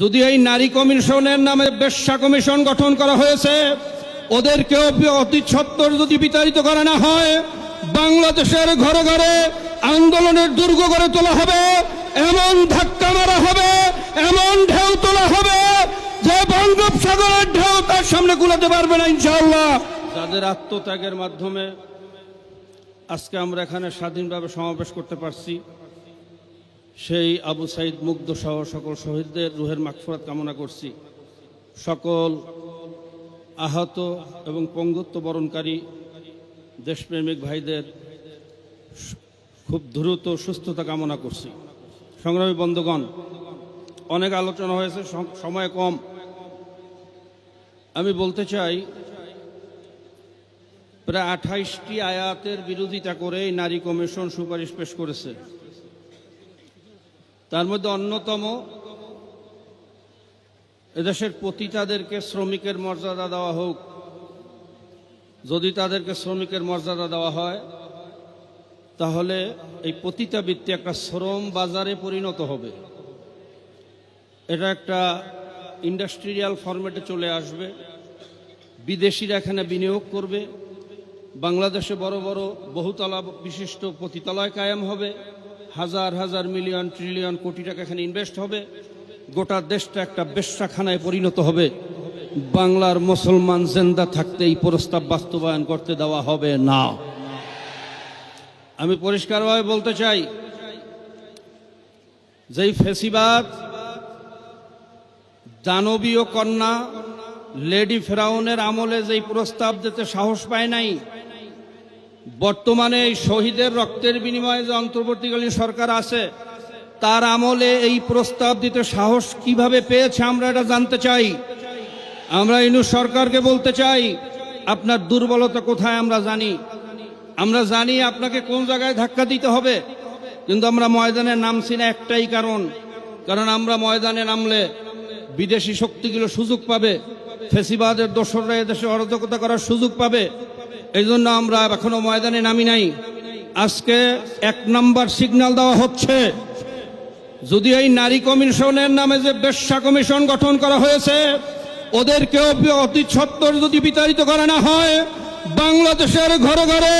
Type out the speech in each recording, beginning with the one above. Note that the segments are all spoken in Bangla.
যদি এই নারী কমিশনের নামে বেশ্যা কমিশন গঠন করা হয়েছে, ওদেরকেও অতি যদি বিতাড়িত করা না হয়, বাংলাদেশের ঘরে ঘরে আন্দোলনের দুর্গ গড়ে তোলা হবে, এমন ধাক্কা মারা হবে, এমন ঢেউ তোলা হবে, যে বঙ্গোপসাগরের ঢেউ তার সামনে কুলাতে পারবে না ইনশাআল্লাহ। যাদের আত্মত্যাগের মাধ্যমে আজকে আমরা এখানে স্বাধীনভাবে সমাবেশ করতে পারছি সেই আবু সাইদ মুগ্ধ সহ সকল শহীদদের রুহের মাগফিরাত কামনা করছি। সকল আহত এবং পঙ্গুত্ব বরণকারী দেশপ্রেমিক ভাইদের খুব দ্রুত সুস্থতা কামনা করছি। সংগ্রামী বন্ধুগণ, অনেক আলোচনা হয়েছে সময় কম। আমি বলতে চাই, প্রায় আঠাইশটি আয়াতের বিরোধিতা করে নারী কমিশন সুপারিশ পেশ করেছে। তার মধ্যে অন্যতম এদেশের পতিতাদেরকে শ্রমিকের মর্যাদা দেওয়া হোক। যদি তাদেরকে শ্রমিকের মর্যাদা দেওয়া হয়, তাহলে এই পতিতাবৃত্তি একটা শ্রম বাজারে পরিণত হবে। এটা একটা ইন্ডাস্ট্রিয়াল ফরম্যাটে চলে আসবে। বিদেশিরা এখানে বিনিয়োগ করবে। বাংলাদেশে বড় বড় বহুতলা বিশিষ্ট পতিতালয় কায়েম হবে। হাজার হাজার মিলিয়ন ট্রিলিয়ন কোটি টাকা এখানে ইনভেস্ট হবে। গোটা দেশটা একটা বেশ্যাখানায় পরিণত হবে। বাংলার মুসলমান জেন্দা থাকতে এই প্রস্তাব বাস্তবায়ন করতে দেওয়া হবে না। আমি পরিষ্কারভাবে বলতে চাই, যেই ফেসিবাদ, দানবীয় কন্যা, লেডি ফেরাউনের আমলে যেই প্রস্তাব দিতে সাহস পায় নাই বর্তমানে এই শহীদের রক্তের বিনিময়ে যে অন্তর্বর্তীকালীন সরকার আছে, তার আমলে এই প্রস্তাব দিতে সাহস কীভাবে পেয়েছে আমরা এটা জানতে চাই। আমরা ইনু সরকারকে বলতে চাই, আপনার দুর্বলতা কোথায় আমরা জানি? আমরা জানি আপনাকে কোন জায়গায় ধাক্কা দিতে হবে, কিন্তু আমরা ময়দানে নামছি না একটাই কারণ। কারণ আমরা ময়দানে নামলে বিদেশি শক্তিগুলো সুযোগ পাবে, ফেসিবাদের দোসররা এদেশে অরাজকতা করার সুযোগ পাবে এই জন্য আমরা এখনও ময়দানে নামি নাই। আজকে এক নাম্বার সিগন্যাল দেওয়া হচ্ছে। যদি এই নারী কমিশনের নামে যে বেশ্যা কমিশন গঠন করা হয়েছে ওদেরকেও অতি সত্তর যদি বিতাড়িত করা না হয়, বাংলাদেশের ঘরে ঘরে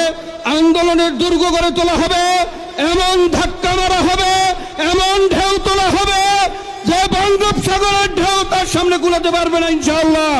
আন্দোলনের দুর্গ গড়ে তোলা হবে, এমন ধাক্কা মারা হবে, এমন ঢেউ তোলা হবে, যে বঙ্গোপসাগরের ঢেউ তার সামনে কুলাতে পারবে না, ইনশাআল্লাহ।